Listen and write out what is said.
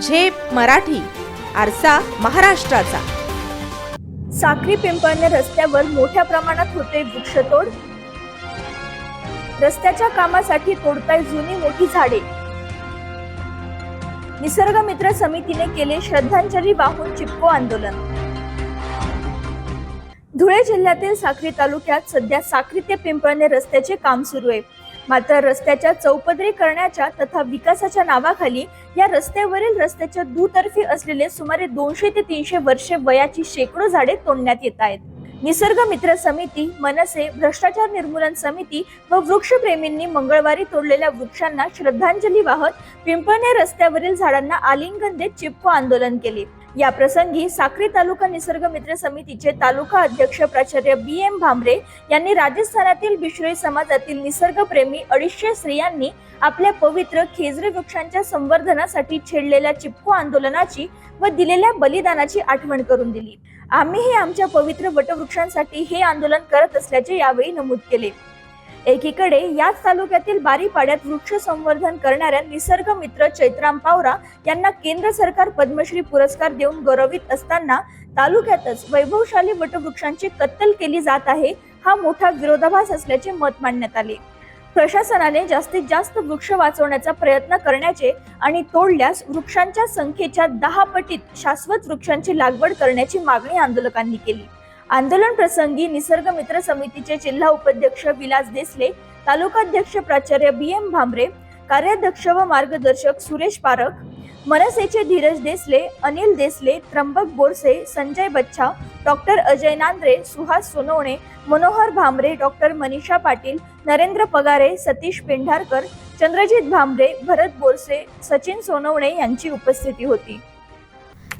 झेप मराठी आरसा महाराष्ट्राचा. साक्री पिंपळणे रस्त्यावर मोठ्या प्रमाणात होते वृक्षतोड. रस्त्याच्या कामासाठी तोडताय जुनी मोठी झाडे. निसर्ग मित्र समितीने केले श्रद्धांजली वाहून चिपको आंदोलन. धुळे जिल्ह्यातील साक्री तालुक्यात सध्या साक्री ते पिंपळणे रस्त्याचे काम सुरू आहे. मात्र रस्त्याच्या चौपदरी करण्याच्या तथा विकासाच्या नावाखाली या रस्त्यावरील रस्त्याच्या दुतर्फी असलेले सुमारे दोनशे ते तीनशे वर्षे वयाची शेकडो झाडे तोडण्यात येत आहेत. निसर्ग मित्र समिती मनसे भ्रष्टाचार निर्मूलन समिती व वृक्षप्रेमींनी मंगळवारी तोडलेल्या वृक्षांना श्रद्धांजली वाहत पिंपळणे रस्त्यावरील झाडांना आलिंगन देत चिपको आंदोलन केले. या प्रसंगी साक्री तालुका निसर्ग मित्र समितीचे तालुका अध्यक्ष प्राचार्य बी एम भांबरे यांनी राजस्थानातील बिश्रोई समाजातील निसर्गप्रेमी अडीचशे स्त्रियांनी आपल्या पवित्र खेजरी वृक्षांच्या संवर्धनासाठी छेडलेल्या चिपको आंदोलनाची व दिलेल्या बलिदानाची आठवण करून दिली. आम्हीही आमच्या पवित्र वटवृक्षांसाठी हे आंदोलन करत असल्याचे यावेळी नमूद केले. एकीकडे याच तालुक्यातील बारीपाड्यात वृक्ष संवर्धन करणाऱ्या निसर्ग मित्र चैत्राम पावरा यांना केंद्र सरकार पद्मश्री पुरस्कार देऊन गौरवित असताना तालुक्यातच वैभवशाली वटवृक्षांची कत्तल केली जात आहे हा मोठा विरोधाभास असल्याचे मत मांडण्यात आले. प्रशासनाने जास्तीत जास्त वृक्ष वाचवण्याचा प्रयत्न करण्याचे आणि तोडल्यास वृक्षांच्या संख्येच्या दहा पटीत शाश्वत वृक्षांची लागवड करण्याची मागणी आंदोलकांनी केली. आंदोलन प्रसंगी निसर्ग मित्र समितीचे जिल्हा उपाध्यक्ष विलास देसले तालुकाध्यक्ष प्राचार्य बी एम भांबरे कार्याध्यक्ष व मार्गदर्शक सुरेश पारख मनसेचे धीरज देसले अनिल देसले त्र्यंबक बोरसे संजय बच्छा डॉक्टर अजय नांद्रे सुहास सोनवणे मनोहर भांबरे डॉक्टर मनीषा पाटील नरेंद्र पगारे सतीश पेंढारकर चंद्रजित भांबरे भरत बोरसे सचिन सोनवणे यांची उपस्थिती होती.